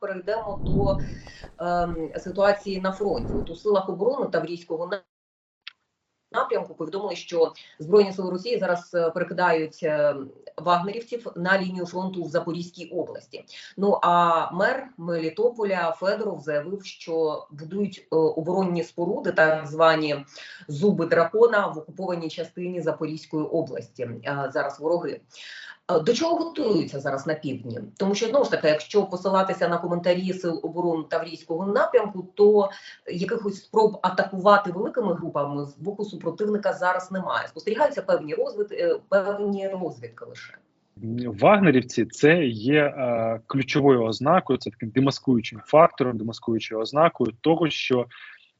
перейдемо до ем, ситуації на фронті. От у силах оборони Таврійського на- напрямку повідомили, що збройні сили Росії зараз е, перекидають е, вагнерівців на лінію фронту в Запорізькій області. Ну а мер Мелітополя Федоров заявив, що будують е, оборонні споруди, так звані зуби дракона в окупованій частині Запорізької області. Е, Зараз вороги. Е, До чого готуються зараз на півдні? Тому що знову ж таки, якщо посилатися на коментарі сил оборони Таврійського напрямку, то якихось спроб атакувати великими групами з боку супротивника зараз немає. Спостерігаються певні розвід... е, певні розвідки лише. Вагнерівці це є е, ключовою ознакою, це таким демаскуючим фактором, демаскуючою ознакою того, що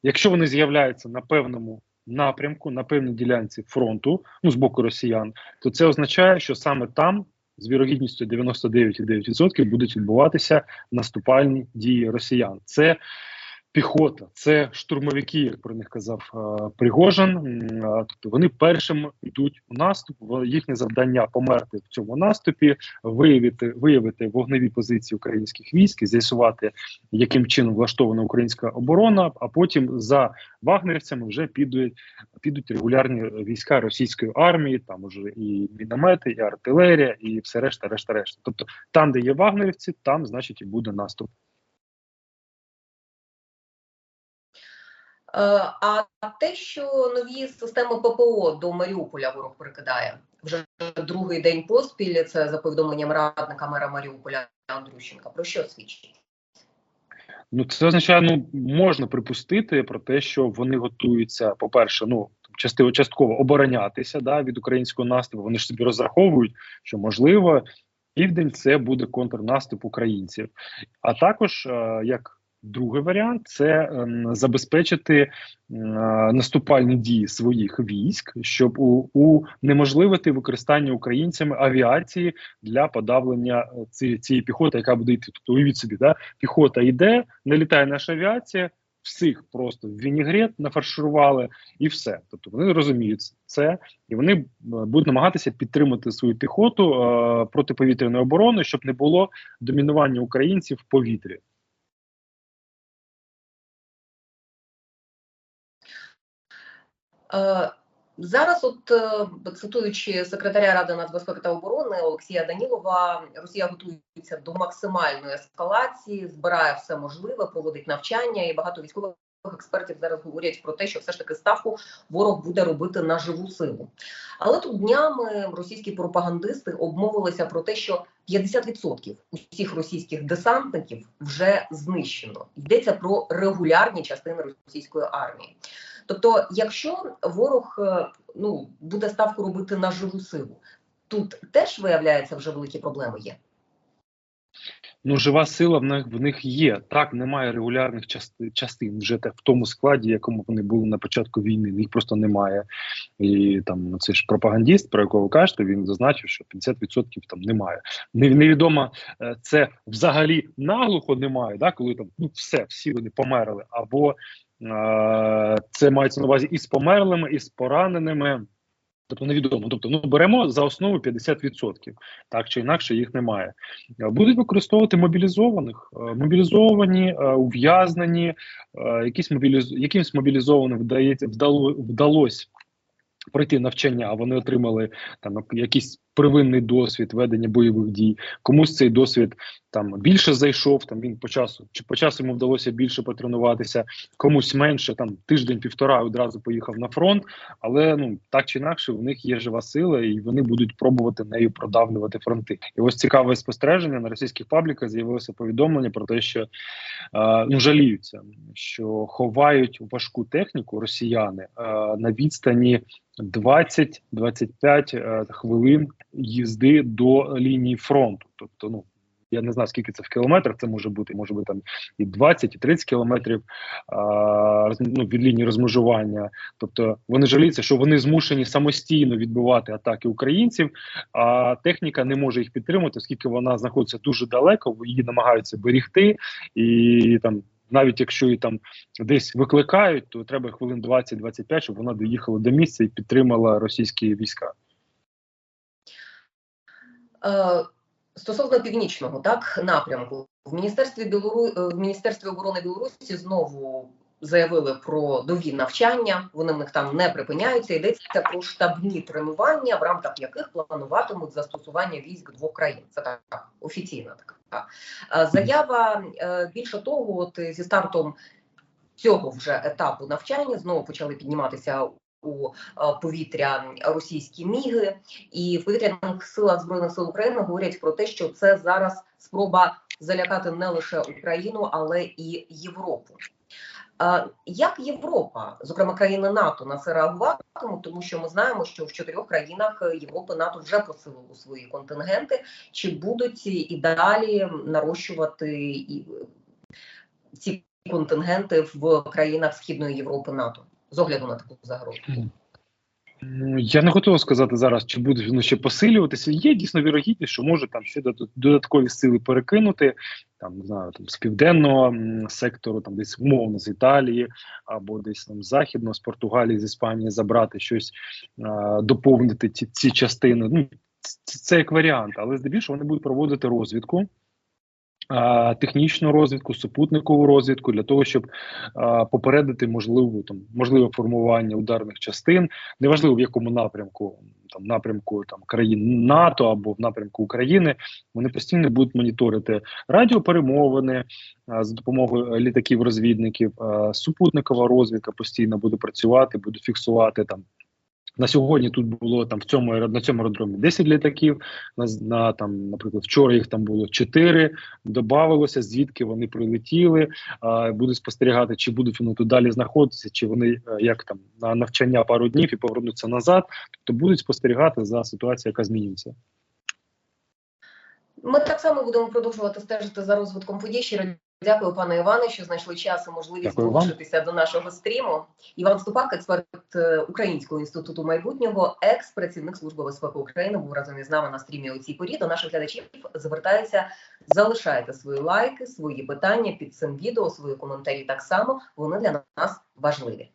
якщо вони з'являються на певному напрямку, на певній ділянці фронту, ну з боку росіян, то це означає, що саме там з вірогідністю 99,9% будуть відбуватися наступальні дії росіян. Це піхота, це штурмовики, як про них казав е, Пригожин. Тобто вони першим йдуть у наступ. Їхнє завдання померти в цьому наступі, виявити виявити вогневі позиції українських військ, з'ясувати, яким чином влаштована українська оборона. А потім за вагнерівцями вже підуть підуть регулярні війська російської армії. Там уже і міномети, і артилерія, і все решта, решта, решта. Тобто, там, де є вагнерівці, там значить і буде наступ. А те, що нові системи ППО до Маріуполя ворог прикидає вже другий день поспіль. Це за повідомленням радника мера Маріуполя Андрющенка. Про що свідчить? Ну, це означає, ну можна припустити про те, що вони готуються, по-перше, ну частково частково оборонятися да, від українського наступу. Вони ж собі розраховують, що можливо південь це буде контрнаступ українців. А також е, як другий варіант, це ем, забезпечити е, наступальні дії своїх військ, щоб унеможливити використання українцями авіації для подавлення е, цієї піхоти, яка буде йти. Тобто уявіть собі, да, піхота йде, не літає наша авіація, всіх просто в вінігрет нафарширували і все. Тобто вони розуміють це, і вони е, будуть намагатися підтримати свою піхоту е, протиповітряної оборони, щоб не було домінування українців в повітрі. Зараз, от е, цитуючи секретаря ради нацбезпеки та оборони Олексія Данілова, Росія готується до максимальної ескалації, збирає все можливе, проводить навчання, і багато військових експертів зараз говорять про те, що все ж таки ставку ворог буде робити на живу силу. Але тут днями російські пропагандисти обмовилися про те, що 50% усіх російських десантників вже знищено. Йдеться про регулярні частини російської армії. Тобто, якщо ворог е, ну буде ставку робити на живу силу, тут теж виявляється вже великі проблеми є. Ну, жива сила в них в них є. Так, немає регулярних частин, частин вже те, в тому складі, якому вони були на початку війни. Їх просто немає. І там ну, це ж пропагандіст, про якого ви кажете, він зазначив, що 50% там немає. Не- Невідомо, е, це взагалі наглухо немає, да, коли там ну все, всі вони померли, або це мається на увазі і з померлими, і з пораненими. Тобто невідомо. Тобто, ну беремо за основу 50%. Так чи інакше їх немає. Будуть використовувати мобілізованих, мобілізовані, ув'язнені, якісь мобіліз... якимсь мобілізованим вдається вдало вдалося пройти навчання, а вони отримали там якийсь первинний досвід ведення бойових дій. Комусь цей досвід там більше зайшов. Там він по часу чи по часу йому вдалося більше потренуватися, комусь менше там тиждень-півтора одразу поїхав на фронт. Але ну так чи інакше, у них є жива сила, і вони будуть пробувати нею продавлювати фронти. І ось цікаве спостереження на російських пабліках з'явилося повідомлення про те, що е, ну жаліються, що ховають важку техніку росіяни е, на відстані 20-25 е, хвилин їзди до лінії фронту. Тобто, ну я не знаю скільки це в кілометрах. Це може бути, може бути там і 20, і 30 кілометрів а, ну, від лінії розмежування. Тобто вони жаліються, що вони змушені самостійно відбивати атаки українців, а техніка не може їх підтримати, оскільки вона знаходиться дуже далеко, її намагаються берегти і там. Навіть якщо її там десь викликають, то треба хвилин 20-25, щоб вона доїхала до місця і підтримала російські війська. Е, Стосовно північного так напрямку в міністерстві Білору... е, в міністерстві оборони Білорусі знову заявили про дові навчання. Вони в них там не припиняються. Йдеться про штабні тренування, в рамках яких плануватимуть застосування військ двох країн. Це так офіційна така е, заява. Більше того, от зі стартом цього вже етапу навчання знову почали підніматися у е, повітря російські міги, і в повітряних силах збройних сил України говорять про те, що це зараз спроба залякати не лише Україну, але і Європу. Е, Як Європа, зокрема країни НАТО, на це реагуватимуть, тому що ми знаємо, що в чотирьох країнах Європи НАТО вже посилило свої контингенти, чи будуть і далі нарощувати ці контингенти в країнах Східної Європи НАТО з огляду на таку загрозу? Я не готовий сказати зараз, чи буде воно ще посилюватися. Є дійсно вірогідність, що може там ще додаткові сили перекинути там не знаю, там з південного сектору, там десь умовно з Італії, або десь там з західного, з Португалії, з Іспанії забрати щось, а, доповнити ці, ці частини. Ну це, це як варіант, але здебільшого вони будуть проводити розвідку. Технічну розвідку, супутникову розвідку для того, щоб попередити можливу там можливе формування ударних частин, неважливо в якому напрямку, там напрямку там країн НАТО або в напрямку України, вони постійно будуть моніторити радіоперемовини за допомогою літаків розвідників. Супутникова розвідка постійно буде працювати, буде фіксувати там. На сьогодні тут було там в цьому на цьому аеродромі 10 літаків. На, на там, наприклад, вчора їх там було 4, Добавилося, звідки вони прилетіли. А, будуть спостерігати, чи будуть вони тут далі знаходитися, чи вони е, як там на навчання пару днів і повернуться назад. Тобто будуть спостерігати за ситуацією, яка змінюється. Ми так само будемо продовжувати стежити за розвитком подій. Дякую, пане Іване, що знайшли час і можливість Дякую вам. долучитися до нашого стріму. Іван Ступак, експерт е, Українського інституту майбутнього, екс-працівник служби безпеки України, був разом із нами на стрімі у цій порі. До наших глядачів звертаюся. Залишайте свої лайки, свої питання під цим відео, свої коментарі так само. Вони для нас важливі.